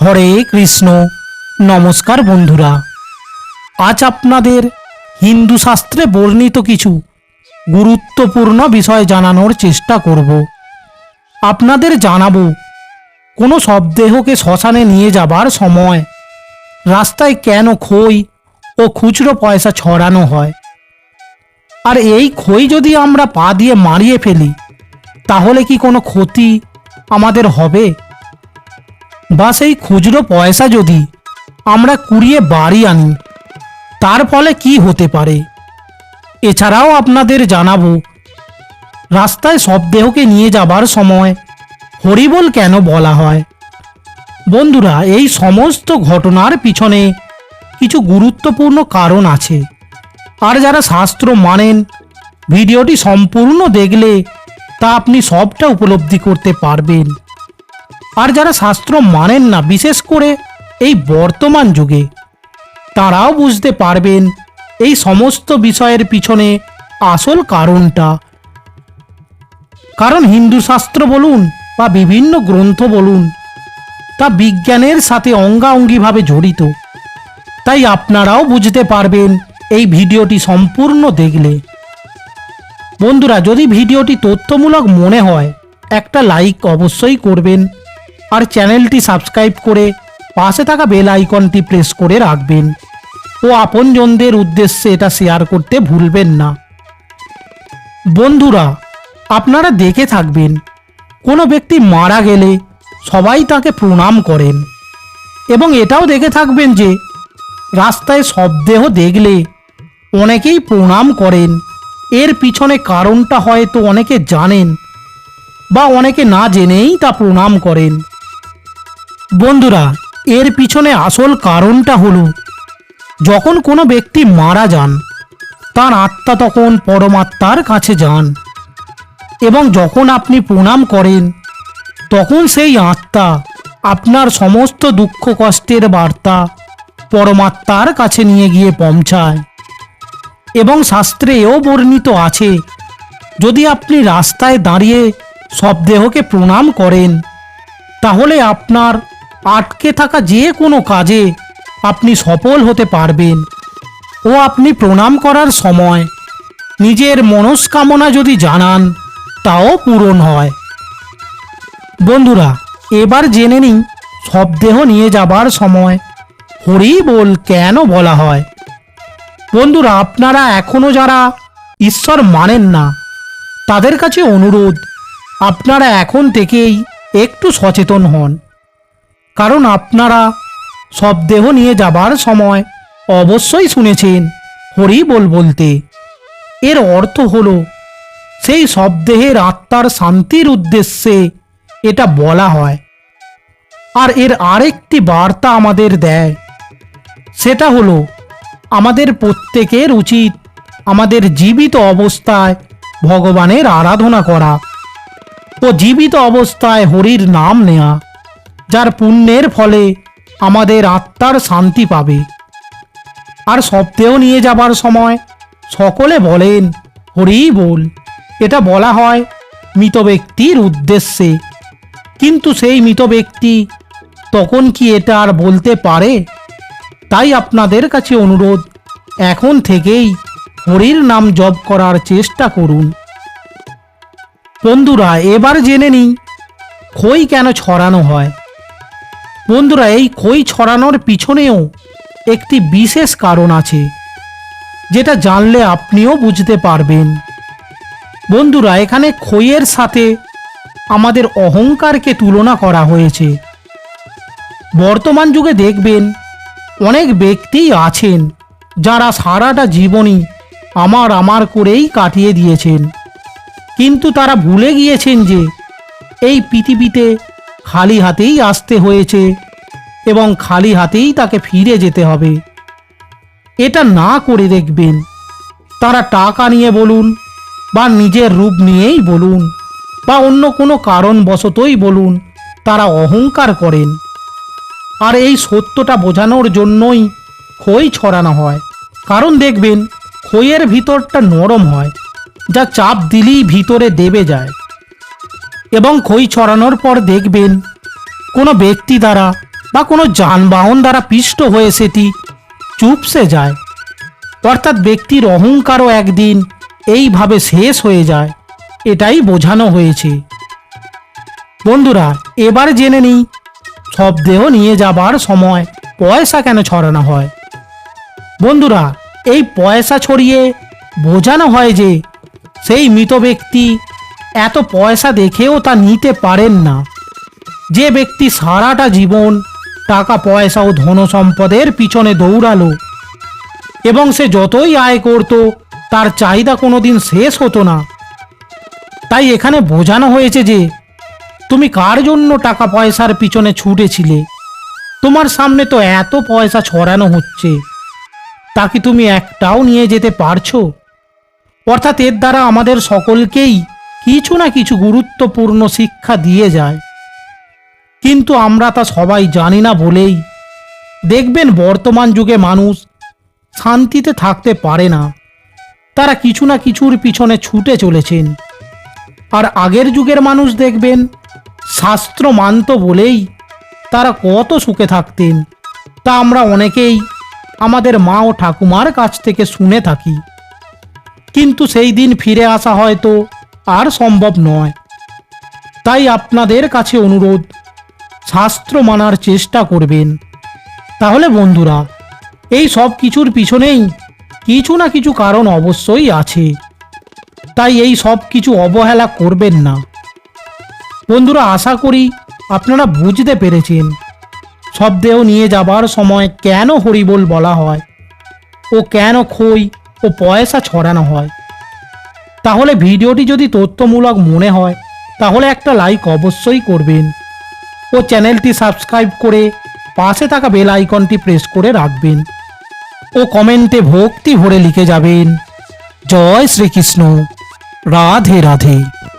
হরে কৃষ্ণ। নমস্কার বন্ধুরা। আজ আপনাদের হিন্দু শাস্ত্রে বর্ণিত কিছু গুরুত্বপূর্ণ বিষয় জানানোর চেষ্টা করব। আপনাদের জানাব, কোনো শবদেহকে শ্মশানে নিয়ে যাবার সময় রাস্তায় কেন খই ও খুচরো পয়সা ছড়ানো হয়? আর এই খই যদি আমরা পা দিয়ে মারিয়ে ফেলি, তাহলে কি কোনো ক্ষতি আমাদের হবে? বা সেই খুচরো পয়সা যদি আমরা কুড়িয়ে বাড়ি আনি, তার ফলে কি হতে পারে? এছাড়াও আপনাদের জানাব, রাস্তায় শবদেহকে নিয়ে যাবার সময় হরিবোল কেন বলা হয়? বন্ধুরা, এই সমস্ত ঘটনার পিছনে কিছু গুরুত্বপূর্ণ কারণ আছে। আর যারা শাস্ত্র মানেন, ভিডিওটি সম্পূর্ণ দেখলে তা আপনি সবটা উপলব্ধি করতে পারবেন। আর যারা শাস্ত্র মানেন না, বিশেষ করে এই বর্তমান যুগে, তারাও বুঝতে পারবেন এই সমস্ত বিষয়ের পিছনে আসল কারণটা। কারণ হিন্দু শাস্ত্র বলুন বা বিভিন্ন গ্রন্থ বলুন, তা বিজ্ঞানের সাথে অঙ্গাঅঙ্গিভাবে জড়িত। তাই আপনারাও বুঝতে পারবেন এই ভিডিওটি সম্পূর্ণ দেখলে। বন্ধুরা, যদি ভিডিওটি তথ্যমূলক মনে হয়, একটা লাইক অবশ্যই করবেন। আর চ্যানেলটি সাবস্ক্রাইব করে পাশে থাকা বেল আইকনটি প্রেস করে রাখবেন। ও আপনজনদের উদ্দেশ্যে এটা শেয়ার করতে ভুলবেন না। বন্ধুরা, আপনারা দেখে থাকবেন, কোনো ব্যক্তি মারা গেলে সবাই তাকে প্রণাম করেন এবং এটাও দেখে থাকবেন যে রাস্তায় শবদেহ দেখলে অনেকেই প্রণাম করেন। এর পিছনে কারণটা হয়তো অনেকে জানেন বা অনেকে না জেনেই তা প্রণাম করেন। বন্ধুরা, এর পিছনে আসল কারণটা হলো, যখন কোনো ব্যক্তি মারা যান, তার আত্মা তখন পরমাত্মার কাছে যান এবং যখন আপনি প্রণাম করেন, তখন সেই আত্মা আপনার সমস্ত দুঃখ, কষ্টের বার্তা পরমাত্মার কাছে নিয়ে গিয়ে পৌঁছায় এবং শাস্ত্রে এও বর্ণিত আছে, যদি আপনি রাস্তায় দাঁড়িয়ে শবদেহকে প্রণাম করেন, তাহলে আপনার আটকে থাকা যে কোনো কাজে আপনি সফল হতে পারবেন ও আপনি প্রণাম করার সময় নিজের মনস্কামনা যদি জানান, তাও পূরণ হয়। বন্ধুরা, এবার জেনে নিন শবদেহ নিয়ে যাবার সময় হরি বল কেন বলা হয়? বন্ধুরা, আপনারা এখনও যারা ঈশ্বর মানেন না, তাদের কাছে অনুরোধ, আপনারা এখন থেকেই একটু সচেতন হন। কারণ আপনারা সব দেহ নিয়ে যাবার সময় অবশ্যই শুনেছেন হরি বল বলতে। এর অর্থ হলো, সেই শবদেহের আত্মার শান্তির উদ্দেশ্যে এটা বলা হয়। আর এর আরেকটি বার্তা আমাদের দেয়, সেটা হলো, আমাদের প্রত্যেকের উচিত আমাদের জীবিত অবস্থায় ভগবানের আরাধনা করা ও জীবিত অবস্থায় হরির নাম নেয়া। যার পুণ্যের ফলে আমাদের আত্মার শান্তি পাবে। আর সপ্তাহ নিয়ে যাবার সময় সকলে বলেন, হরি বল। এটা বলা হয় মৃত ব্যক্তির উদ্দেশ্যে। কিন্তু সেই মৃত ব্যক্তি তখন কি এটা আর বলতে পারে? তাই আপনাদের কাছে অনুরোধ, এখন থেকেই হরির নাম জপ করার চেষ্টা করুন। বন্ধুরা, এবার জেনে নিই, খই কেন ছড়ানো হয়? বন্ধুরা, এই খই ছড়ানোর পিছনেও একটি বিশেষ কারণ আছে, যেটা জানলে আপনিও বুঝতে পারবেন। বন্ধুরা, এখানে খইয়ের সাথে আমাদের অহংকারকে তুলনা করা হয়েছে। বর্তমান যুগে দেখবেন, অনেক ব্যক্তিই আছেন যারা সারাটা জীবনই আমার আমার করেই কাটিয়ে দিয়েছেন। কিন্তু তারা ভুলে গিয়েছেন যে এই পৃথিবীতে খালি হাতেই আসতে হয়েছে। এবং খালি হাতেই তাকে ফিরে যেতে হবে। এটা না করে দেখবেন। তারা টাকা নিয়ে বলুন, বা নিজের রূপ নিয়েই বলুন, বা অন্য কোনো কারণবশতই বলুন, তারা অহংকার করেন। আর এই সত্যটা বোঝানোর জন্যই খই ছড়ানো হয়। কারণ দেখবেন, খইয়ের ভিতরটা নরম হয়, যা চাপ দিলেই ভিতরে দেবে যায়। এবং খই ছড়ানোর পর দেখবেন, কোনো ব্যক্তি দ্বারা বা কোনো যানবাহন দ্বারা পিষ্ট হয়ে সেটি চুপসে যায়। অর্থাৎ ব্যক্তির অহংকারও একদিন এইভাবে শেষ হয়ে যায়, এটাই বোঝানো হয়েছে। বন্ধুরা, এবার জেনে নিই সব দেহ নিয়ে যাবার সময় পয়সা কেন ছড়ানো হয়? বন্ধুরা, এই পয়সা ছড়িয়ে বোঝানো হয় যে সেই মৃত ব্যক্তি এত পয়সা দেখেও তা নিতে পারেন না। যে ব্যক্তি সারাটা জীবন টাকা, পয়সা ও ধন সম্পদের পিছনে দৌড়ালো। এবং সে যতই আয় করত, তার চাহিদা কোনোদিন শেষ হতো না। তাই এখানে বোঝানো হয়েছে যে, তুমি কার জন্য টাকা পয়সার পিছনে ছুটেছিলে? তোমার সামনে তো এত পয়সা ছড়ানো হচ্ছে। তা কি তুমি একটাও নিয়ে যেতে পারছ? অর্থাৎ এর দ্বারা আমাদের সকলকেই কিছু না কিছু গুরুত্বপূর্ণ শিক্ষা দিয়ে যায়। কিন্তু আমরা তা সবাই জানি না বলেই। দেখবেন বর্তমান যুগে মানুষ শান্তিতে থাকতে পারে না। তারা কিছু না কিছুর পিছনে ছুটে চলেছেন। আর আগের যুগের মানুষ দেখবেন, শাস্ত্র মানত বলেই তারা কত সুখে থাকতেন। তা আমরা অনেকেই আমাদের মা ও ঠাকুমার কাছ থেকে শুনে থাকি। কিন্তু সেই দিন ফিরে আসা হয়তো আর সম্ভব নয়। তাই আপনাদের কাছে অনুরোধ শাস্ত্র মানার চেষ্টা করবেন। তাহলে বন্ধুরা, এই সব কিছুর পিছনেই কিছু না কিছু কারণ অবশ্যই আছে। তাই এই সব কিছু অবহেলা করবেন না। বন্ধুরা, আশা করি আপনারা বুঝতে পেরেছেন। শব্দেও নিয়ে যাবার সময় কেন হরিবোল বলা হয়? ও কেন খই ও পয়সা ছড়ানো হয়? তাহলে ভিডিওটি যদি তথ্যমূলক মনে হয়, তাহলে একটা লাইক অবশ্যই করবেন। ও চ্যানেলটি সাবস্ক্রাইব করে পাশে থাকা বেল আইকনটি প্রেস করে রাখবেন। ও কমেন্টে ভক্তি ভরে লিখে যাবেন। জয় শ্রীকৃষ্ণ। রাধে রাধে।